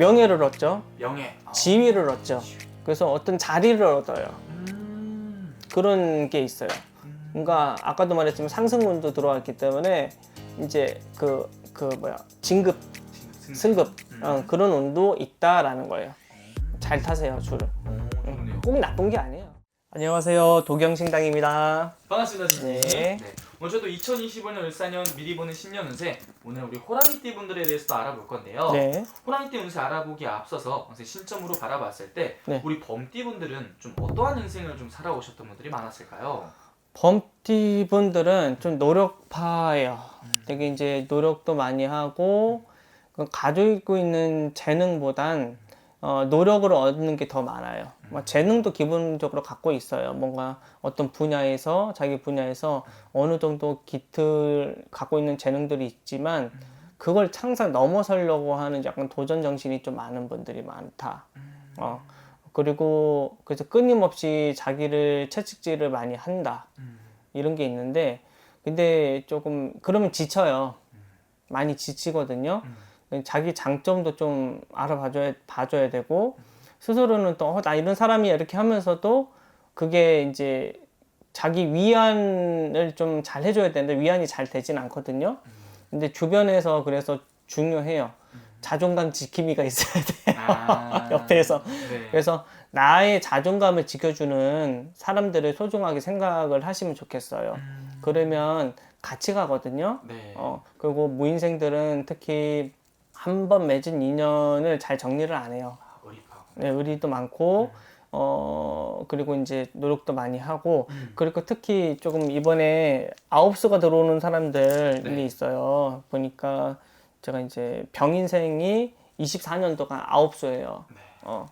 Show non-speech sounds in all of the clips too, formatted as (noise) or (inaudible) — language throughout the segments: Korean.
명예를 얻죠. 명예. 아. 지위를 얻죠. 그래서 어떤 자리를 얻어요. 음. 그런 게 있어요. 음. 뭔가 아까도 말했지만 상승운도 들어왔기 때문에 이제 그, 그 뭐야 진급, 승- 승급 음. 어, 그런 운도 있다라는 거예요. 잘 타세요 줄을. 오, 좋네요. 꼭 나쁜 게 아니에요. 안녕하세요 도경신당입니다. 반갑습니다, 선생님. 네. 오늘 저도 2025년 을사년 미리 보는 신년 운세 오늘 우리 호랑이띠 분들에 대해서도 알아볼 건데요. 네. 호랑이띠 운세 알아보기에 앞서서 신점으로 바라봤을 때 네. 우리 범띠 분들은 좀 어떠한 인생을 좀 살아오셨던 분들이 많았을까요? 범띠 분들은 좀 노력파예요. 되게 이제 노력도 많이 하고 그 가지고 있는 재능보단 어, 노력을 얻는 게 더 많아요. 뭐 재능도 기본적으로 갖고 있어요. 뭔가 어떤 분야에서 자기 분야에서 어느 정도 기틀 갖고 있는 재능들이 있지만 그걸 항상 넘어서려고 하는 약간 도전 정신이 좀 많은 분들이 많다. 어. 그리고 그래서 끊임없이 자기를 채찍질을 많이 한다. 음. 이런 게 있는데 근데 조금 그러면 지쳐요. 많이 지치거든요. 자기 장점도 좀 알아봐줘야 봐줘야 되고 스스로는 또 나 이런 사람이야 이렇게 하면서도 그게 이제 자기 위안을 좀 잘 해줘야 되는데 위안이 잘 되진 않거든요. 근데 주변에서 그래서 중요해요. 자존감 지킴이가 있어야 돼. 아. (laughs) 옆에서. 네. 그래서 나의 자존감을 지켜주는 사람들을 소중하게 생각을 하시면 좋겠어요. 음. 그러면 같이 가거든요. 네. 어, 그리고 무인생들은 특히 한 번 맺은 인연을 잘 정리를 안 해요. 네, 의리도 많고, 어, 그리고 이제 노력도 많이 하고, 음. 그리고 특히 조금 이번에 아홉수가 들어오는 사람들이 네. 있어요. 보니까 제가 이제 병인생이 24년도가 아홉수예요. 네. 어,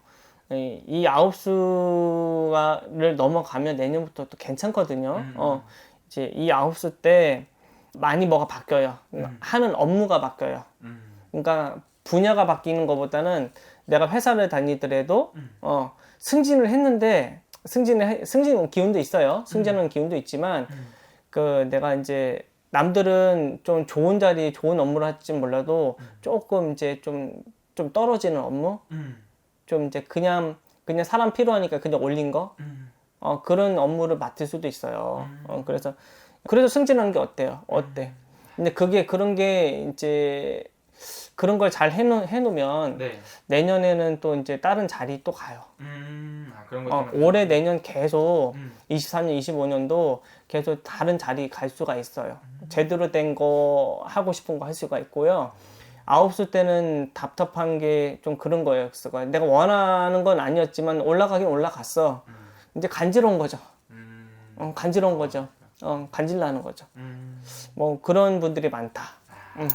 이, 이 아홉수를 넘어가면 내년부터 또 괜찮거든요. 음. 어, 이제 이 아홉수 때 많이 뭐가 바뀌어요. 음. 하는 업무가 바뀌어요. 음. 그러니까 분야가 바뀌는 것보다는 내가 회사를 다니더라도 음. 어, 승진을 했는데 승진을 해- 승진 기운도 있어요. 승진하는 기운도 있지만 음. 그 내가 이제 남들은 좀 좋은 자리 좋은 업무를 할지 몰라도 조금 이제 좀좀 떨어지는 업무 음. 좀 이제 그냥 그냥 사람 필요하니까 그냥 올린 거 음. 어, 그런 업무를 맡을 수도 있어요. 어, 그래서 그래서 승진하는 게 어때요? 어때? 근데 그게 그런 게 이제 그런 걸 잘 해놓, 해놓으면 네. 내년에는 또 이제 다른 자리 또 가요. 음. 아, 그런 것 어, 때문에. 올해 내년 계속 음. 24년, 25년도 계속 다른 자리 갈 수가 있어요. 제대로 된 거 하고 싶은 거 할 수가 있고요. 아홉 수 때는 답답한 게 좀 그런 거예요. 그거. 내가 원하는 건 아니었지만 올라가긴 올라갔어. 이제 간지러운 거죠. 음. 어, 간지러운 거죠. 어, 간질나는 거죠. 음. 뭐 그런 분들이 많다. 음.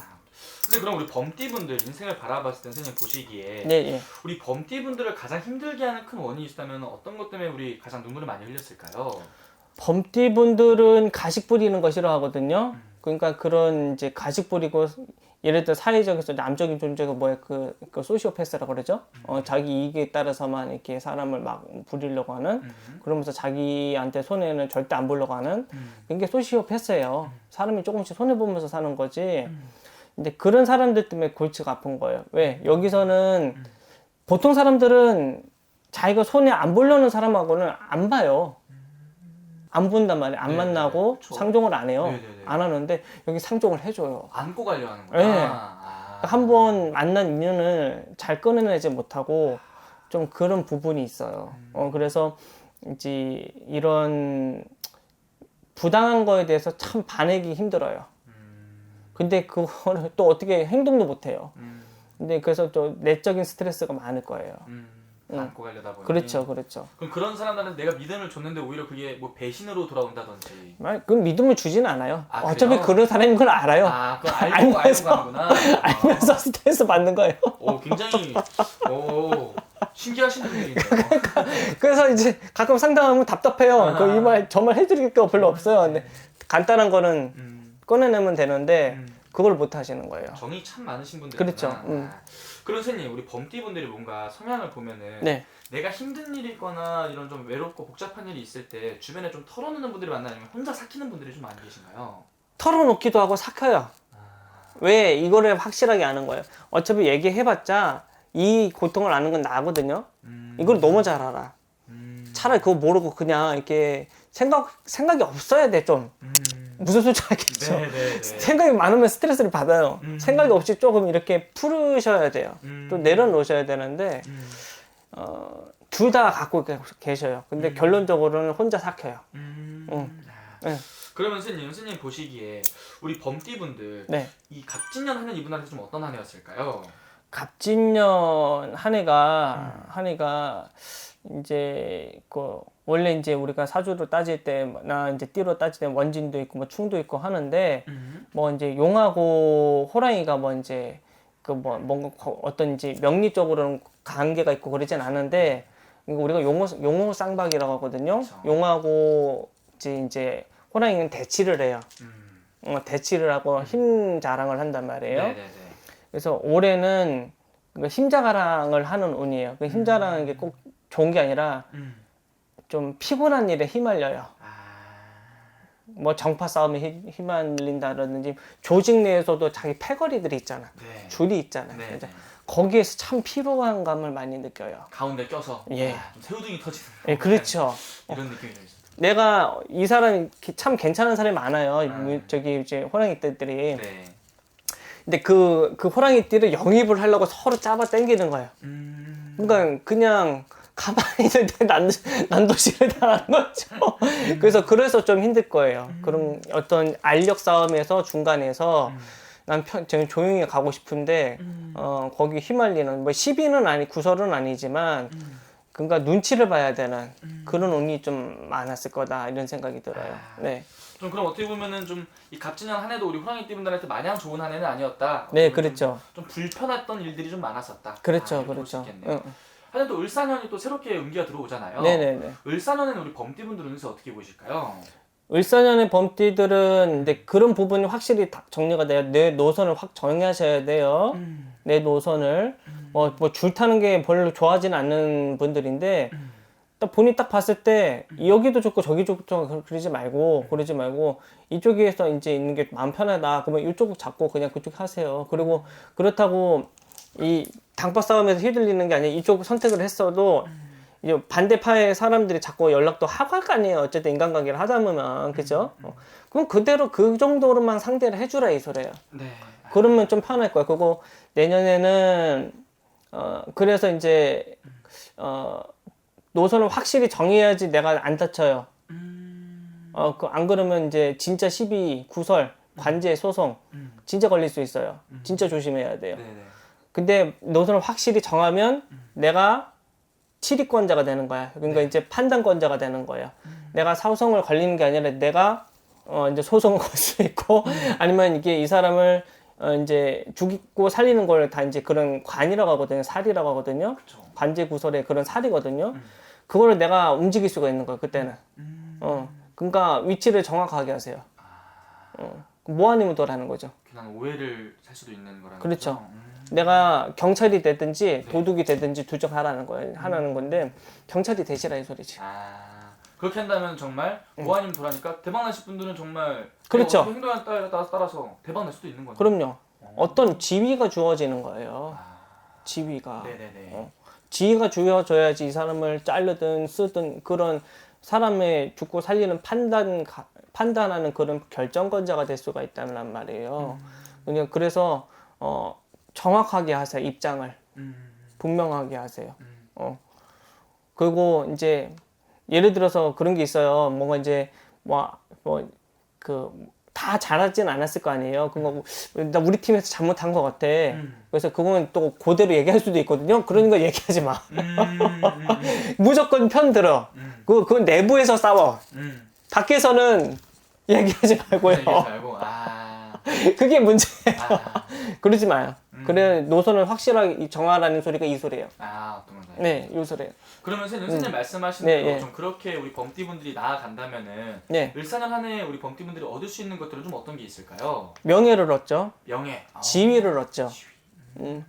근데 그럼 우리 범띠 분들 인생을 바라봤을 때 선생님 보시기에 예, 예. 우리 범띠 분들을 가장 힘들게 하는 큰 원인이 있다면 어떤 것 때문에 우리 가장 눈물을 많이 흘렸을까요? 범띠 분들은 가식 부리는 거 싫어하거든요. 그러니까 그런 이제 가식 부리고 예를 들어 사회적에서 남적인 존재가 뭐야 그, 그 소시오패스라고 그러죠. 어, 자기 이익에 따라서만 이렇게 사람을 막 부리려고 하는 음. 그러면서 자기한테 손해는 절대 안 보려고 하는 음. 그게 소시오패스예요. 사람이 조금씩 손해 보면서 사는 거지. 근데 그런 사람들 때문에 골치가 아픈 거예요. 왜 여기서는 보통 사람들은 자기가 손해 안 보려는 사람하고는 안 봐요. 안 본단 말이에요. 안 네, 만나고 그쵸. 상종을 안 해요. 네, 네, 네. 안 하는데 여기 상종을 해줘요. 안고 가려 하는 거야. 네. 아. 한 번 만난 인연을 잘 끊어내지 못하고 좀 그런 부분이 있어요. 어, 그래서 이제 이런 부당한 거에 대해서 참 반하기 힘들어요. 음. 근데 그거를 또 어떻게 행동도 못 해요. 음. 근데 그래서 또 내적인 스트레스가 많을 거예요. 음. 음. 안고 가려다 보니. 그렇죠, 그렇죠. 그럼 그런 사람들은 내가 믿음을 줬는데 오히려 그게 뭐 배신으로 돌아온다든지. 말, 그 믿음을 주지는 않아요. 아, 어차피 그래요? 그런 사람인 걸 알아요. 아, 그걸 알고 알고 가는구나. (laughs) 알면서 스트레스 받는 거예요. 오, 굉장히 오 신기하신 분들이네요. 그래서 이제 가끔 상담하면 답답해요. 그이 말, 저말 해드릴 게 별로 없어요. 근데 간단한 거는 음. 꺼내내면 되는데 음. 그걸 못 하시는 거예요. 정이 참 많으신 분들. 그렇죠. 음. 그런 선생님 우리 범띠 분들이 뭔가 성향을 보면은 네. 내가 힘든 일이 있거나 이런 좀 외롭고 복잡한 일이 있을 때 주변에 좀 털어놓는 분들이? 아니면 혼자 삭히는 분들이 좀 많이 계신가요? 털어놓기도 하고 삭혀요. 왜 이거를 확실하게 아는 거예요. 어차피 얘기해봤자 이 고통을 아는 건 나거든요. 음. 이걸 너무 잘 알아. 음. 차라리 그거 모르고 그냥 이렇게 생각 생각이 없어야 돼 좀. 음. 무슨 소리 알겠죠? 네, 네, 네. 생각이 많으면 스트레스를 받아요. 음. 생각이 없이 조금 이렇게 풀으셔야 돼요. 음. 또 내려놓으셔야 되는데 음. 어, 둘 다 갖고 계- 계셔요. 근데 음. 결론적으로는 혼자 삭혀요. 음. 응. 아. 네. 그러면 선생님, 선생님 보시기에 우리 범띠분들 네. 이 갑진년 한 해 이분한테 좀 어떤 한 해였을까요? 갑진년 한 해가 음. 한 해가 이제 그 원래 이제 우리가 사주로 따질 때나 이제 띠로 따질 때 원진도 있고 뭐 충도 있고 하는데 음. 뭐 이제 용하고 호랑이가 뭐 이제 그 뭐 뭔가 거- 어떤 이제 명리 쪽으로는 관계가 있고 그러진 않은데 우리가 용호 용호 쌍박이라고 하거든요. 그쵸. 용하고 이제 이제 호랑이는 대치를 해요. 음. 어, 대치를 하고 힘 자랑을 한단 말이에요. 네, 네, 네. 그래서 올해는 그 힘자랑을 하는 운이에요. 그 힘자랑은 게 꼭 좋은 게 아니라 음. 좀 피곤한 일에 휘말려요. 아. 뭐 정파 싸움에 휘- 휘말린다든지 조직 내에서도 자기 패거리들이 있잖아. 네. 줄이 있잖아. 네, 그래서 네. 거기에서 참 피로한 감을 많이 느껴요. 가운데 껴서 예. 아, 좀 새우등이 터지는 예, 그렇죠. 이런 느낌이 좀 있어요. 내가 이 사람이 기- 참 괜찮은 사람이 많아요. 아. 뭐 저기 이제 호랑이 떼들이. 네. 근데 그, 그 호랑이 띠를 영입을 하려고 서로 잡아 당기는 거예요. 음. 그러니까 그냥 가만히 있는데 (laughs) 난, 난도질을 당하는 거죠. 그래서 그래서 좀 힘들 거예요. 그런 어떤 알력 싸움에서 중간에서 음. 난 편, 저는 조용히 가고 싶은데 음. 어, 거기 휘말리는 뭐 시비는 아니 구설은 아니지만 음. 그러니까 눈치를 봐야 되는 음. 그런 운이 좀 많았을 거다 이런 생각이 들어요. 아. 네, 좀 그럼 어떻게 보면은 좀 이 갑진년 한 해도 우리 호랑이 띠분들한테 마냥 좋은 한 해는 아니었다. 네, 좀- 그렇죠, 좀 불편했던 일들이 좀 많았었다. 아, 그렇죠, 볼수 그렇죠. 응. 하여튼 또 을사년이 또 새롭게 운기가 들어오잖아요. 네, 네, 네. 을사년에는 우리 범띠분들은 어떻게 보실까요? 을사년의 범띠들은 근데 그런 부분이 확실히 다 정리가 돼요. 내 노선을 확 정하셔야 돼요. 음. 내 노선을 뭐 뭐 줄 타는 게 별로 좋아하지는 않는 분들인데 음. 딱 본인 딱 봤을 때 여기도 좋고 저기 좋고 그러지 말고 그러지 말고 이쪽에서 이제 있는 게 마음 편하다 그러면 이쪽 잡고 그냥 그쪽 하세요 그리고 그렇다고 이 당파 싸움에서 휘둘리는 게 아니라 이쪽 선택을 했어도 이제 반대파의 사람들이 자꾸 연락도 하고 할 거 아니에요 어쨌든 인간관계를 하다 보면 그죠 어. 그럼 그대로 그 정도로만 상대를 해주라 이 소리예요 네. 그러면 좀 편할 거야. 그리고 내년에는 어 그래서 이제 어 노선을 확실히 정해야지 내가 안 다쳐요. 음. 어그 안 그러면 이제 진짜 시비, 구설, 관제, 소송 음. 진짜 걸릴 수 있어요. 진짜 조심해야 돼요. 네, 네. 근데 노선을 확실히 정하면 내가 치리권자가 되는 거야. 그러니까 이제 판단권자가 되는 거예요. 내가 사소성을 걸리는 게 아니라 내가 어 이제 소송을 (laughs) 걸 수 있고 아니면 이게 이 사람을 어 이제 죽이고 살리는 걸 다 이제 그런 관이라고 하거든요. 살이라고 하거든요. 그렇죠. 관제 구설의 그런 살이거든요. 그거를 내가 움직일 수가 있는 거예요. 그때는. 음. 어. 그러니까 위치를 정확하게 하세요. 어. 뭐 아니면 도라는 거죠. 그냥 오해를 살 수도 있는 거라는 그렇죠. 거죠? 음. 내가 경찰이 되든지 도둑이 되든지 둘중 하라는 거예요. 하라는 건데 경찰이 되시라 이 소리지. 아 그렇게 한다면 정말 뭐 아니면 도라니까 대박 나실 분들은 정말 음. 그렇죠. 어떻게 행동에 따라- 따라- 따라서 대박 날 수도 있는 거죠. 그럼요. 어떤 지위가 주어지는 거예요. 아, 지위가. 네네네. 어. 지위가 주어져야지 이 사람을 자르든 쓰든 그런 사람의 죽고 살리는 판단 가- 판단하는 그런 결정권자가 될 수가 있다는 말이에요. 그냥 그래서 어 정확하게 하세요 입장을 음, 분명하게 하세요. 음. 어 그리고 이제 예를 들어서 그런 게 있어요. 뭔가 이제 뭐뭐그 다 잘하진 않았을 거 아니에요. 그거 나 우리 팀에서 잘못한 것 같아. 음. 그래서 그건 또 그대로 얘기할 수도 있거든요. 그런 거 얘기하지 마. 음, 음, 음, (laughs) 무조건 편 들어. 음, 그, 그 내부에서 싸워. 음. 밖에서는 얘기하지 말고요. 얘기하지 말고 아, (laughs) 그게 문제예요. 아, 그러지 마요. 음. 그래 노선을 확실하게 정하라는 소리가 이 소리예요. 아 어떤 건가요? 네, 이 소리예요. 그러면 선생님, 선생님 말씀하신 네, 대로 예. 좀 그렇게 우리 범띠분들이 나아간다면은 네, 을사년 한해 우리 범띠분들이 얻을 수 있는 것들은 좀 어떤 게 있을까요? 명예를 얻죠. 명예, 아, 지위를 얻죠. 음.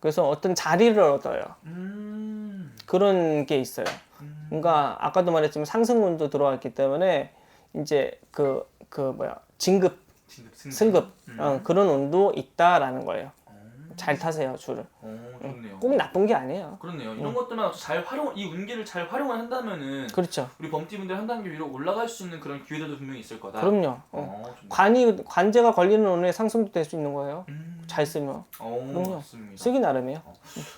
그래서 어떤 자리를 얻어요. 음, 그런 게 있어요. 음. 그러니까 아까도 말했지만 상승운도 들어왔기 때문에 이제 그 그 뭐야 진급 진급, 승급, 승급 음. 어, 그런 운도 있다라는 거예요. 잘 타세요 줄을. 오, 좋네요. 꼭 나쁜 게 아니에요. 그렇네요. 이런 것들만 잘 활용, 이 운기를 잘 활용을 한다면은 그렇죠. 우리 범띠분들 한 단계 위로 올라갈 수 있는 그런 기회들도 분명히 있을 거다. 그럼요. 어. 어, 좀- 관이 관제가 걸리는 운에 상승도 될 수 있는 거예요. 음, 잘 쓰면 어, 그럼요. 맞습니다. 쓰기 나름이에요.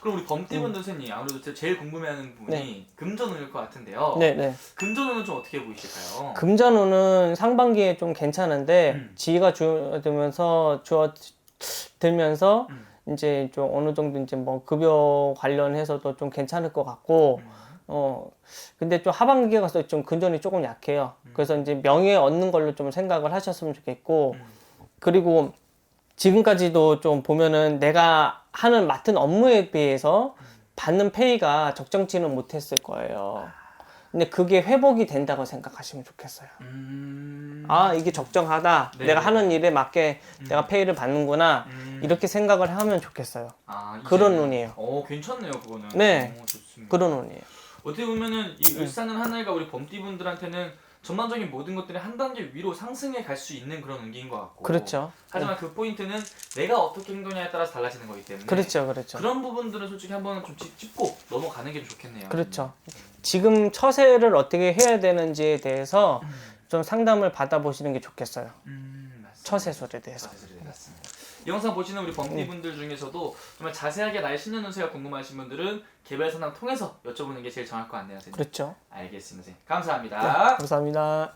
그럼 우리 범띠분들 선생님 아무래도 제- 제일 궁금해하는 부분이 금전운일 것 같은데요. 네, 네. 금전운은 좀 어떻게 보이실까요? 금전운은 상반기에 좀 괜찮은데 음. 지위가 줄어들면서 줄어들면서 음. 이제 좀 어느 정도 이제 뭐 급여 관련해서도 좀 괜찮을 것 같고 음. 어 근데 좀 하반기에 가서 좀 금전이 조금 약해요. 음. 그래서 이제 명예 얻는 걸로 좀 생각을 하셨으면 좋겠고 음. 그리고 지금까지도 좀 보면은 내가 하는 맡은 업무에 비해서 받는 페이가 적정치는 못했을 거예요. 근데 그게 회복이 된다고 생각하시면 좋겠어요. 음. 아 이게 적정하다. 네. 내가 하는 일에 맞게 음. 내가 페이를 받는구나. 음. 이렇게 생각을 하면 좋겠어요. 아, 그런 이제는- 운이에요. 어, 괜찮네요, 그거는. 네. 어, 좋습니다. 그런 운이에요. 어떻게 보면은 이 을사는 하나가 우리 범띠 분들한테는 전반적인 모든 것들이 한 단계 위로 상승해 갈 수 있는 그런 운기인 것 같고. 그렇죠. 하지만 그 포인트는 내가 어떻게 행동냐에 따라서 달라지는 거기 때문에. 그렇죠, 그렇죠. 그런 부분들은 솔직히 한번 좀 짚- 짚고 넘어가는 게좀 좋겠네요. 그렇죠. 지금 처세를 어떻게 해야 되는지에 대해서 좀 상담을 받아보시는 게 좋겠어요. 음, 맞습니다. 처세술에 대해서. 처세술에 맞습니다. 이 영상 보시는 우리 범띠분들 중에서도 정말 자세하게 나의 신년 운세가 궁금하신 분들은 개별 상담 통해서 여쭤보는 게 제일 정확할 것 같네요, 선생님. 그렇죠. 알겠습니다, 선생님. 감사합니다. 네, 감사합니다.